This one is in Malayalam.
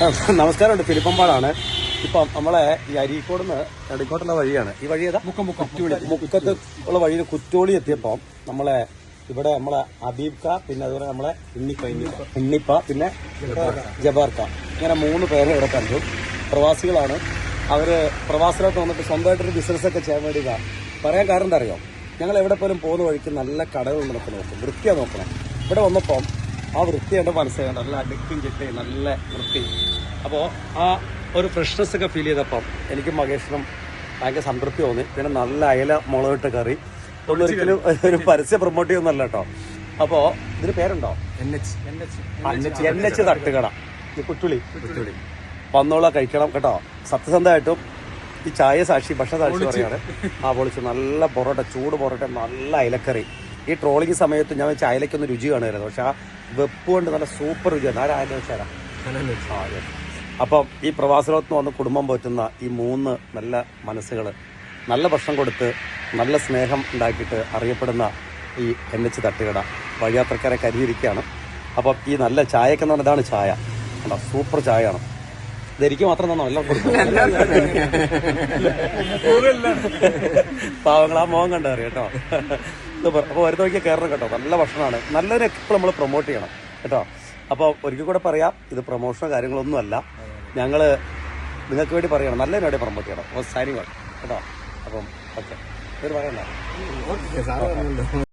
നമസ്കാരമുണ്ട്. ഫിലിപ്പമ്പാടാണ് ഇപ്പൊ നമ്മളെ ഈ അരീക്കോട് നിന്ന് അരീക്കോട്ടുള്ള വഴിയാണ്. ഈ വഴി ഏതാ? മുക്കം മുക്കം. മുക്കത്ത് ഉള്ള വഴിയിൽ കുറ്റോളി എത്തിയപ്പോ നമ്മളെ ഇവിടെ നമ്മളെ അബീബ് ക പിന്നെ അതുപോലെ നമ്മളെ ഉണ്ണിപ്പ ഉണ്ണിപ്പ. പിന്നെ ജബാർക്ക ഇങ്ങനെ മൂന്ന് പേരെ ഇവിടെ കണ്ടു. പ്രവാസികളാണ്. അവർ പ്രവാസികളൊക്കെ വന്നിട്ട് സ്വന്തമായിട്ടൊരു ബിസിനസ് ഒക്കെ ചെയ്യാൻ വേണ്ടിയതാ പറയാൻ കാരണം എന്താ അറിയോ? ഞങ്ങൾ എവിടെ പോലും പോകുന്ന വഴിക്ക് നല്ല കടകളുണ്ടെന്നൊക്കെ നോക്കും. വൃത്തിയാ നോക്കണം. ഇവിടെ വന്നപ്പം ആ വൃത്തി എന്റെ മനസ്സിലായി. നല്ല അടുക്കും ചിട്ടയും നല്ല വൃത്തി. അപ്പോൾ ആ ഒരു ഫ്രഷ്നെസ് ഒക്കെ ഫീൽ ചെയ്തപ്പം എനിക്ക് മകേഷിനും ഭയങ്കര സംതൃപ്തി തോന്നി. പിന്നെ നല്ല അയല മുളകിട്ട് കറി. ഒന്നൊരിക്കലും ഒരു പരസ്യ പ്രൊമോട്ട് ചെയ്യുന്നല്ല കേട്ടോ. അപ്പോൾ ഇതിന് പേരുണ്ടോ? എൻ എച്ച് എൻ എച്ച് തട്ടുകട. ഈ കുറ്റുളി കുറ്റുളി വന്നോളാം കഴിക്കണം കേട്ടോ. സത്യസന്ധമായിട്ടും ഈ ചായ സാക്ഷി ഭക്ഷണ സാക്ഷി പറയാണ് ആ പൊളിച്ചു നല്ല പൊറോട്ട ചൂട് പൊറോട്ട നല്ല അയലക്കറി. ഈ ട്രോളിങ് സമയത്ത് ഞാൻ വെച്ച അയലക്കൊന്ന് രുചി കാണുമായിരുന്നു. പക്ഷെ ആ വെപ്പ് കൊണ്ട് നല്ല സൂപ്പർ രുചിയാണ് ആരാ അയല. അപ്പം ഈ പ്രവാസലോകത്ത് വന്ന് കുടുംബം പോറ്റുന്ന ഈ മൂന്ന് നല്ല മനസ്സുകൾ നല്ല ഭക്ഷണം കൊടുത്ത് നല്ല സ്നേഹം ഉണ്ടാക്കിയിട്ട് അറിയപ്പെടുന്ന ഈ എൻ എച്ച് തട്ടുകട വഴിയാത്രക്കാരെ കരിയിരിക്കുകയാണ് അപ്പം ഈ നല്ല ചായക്കെന്ന് പറഞ്ഞതാണ് ഇതാണ് ചായ. കണ്ടോ? സൂപ്പർ ചായയാണ്. ഇതെനിക്ക് മാത്രം തന്നോ? എല്ലാം കൊടുക്കും പാവങ്ങൾ ആ മോഹം കണ്ടു കേട്ടോ. സൂപ്പർ അപ്പോൾ ഒരു നോക്കിയാൽ കയറണം കേട്ടോ. നല്ല ഭക്ഷണമാണ്. നല്ലതിനെ എപ്പോഴും നമ്മൾ പ്രൊമോട്ട് ചെയ്യണം കേട്ടോ. അപ്പോൾ ഒരിക്കൽ കൂടെ പറയാം ഇത് പ്രൊമോഷനോ കാര്യങ്ങളൊന്നും അല്ല ഞങ്ങൾ നിങ്ങൾക്ക് വേണ്ടി പറയണം. നല്ലതിന് വേണ്ടി പ്രൊമോട്ട് ചെയ്യണം. അപ്പോൾ സൈനിങ് കേട്ടോ. അപ്പം ഓക്കെ പറയണ്ട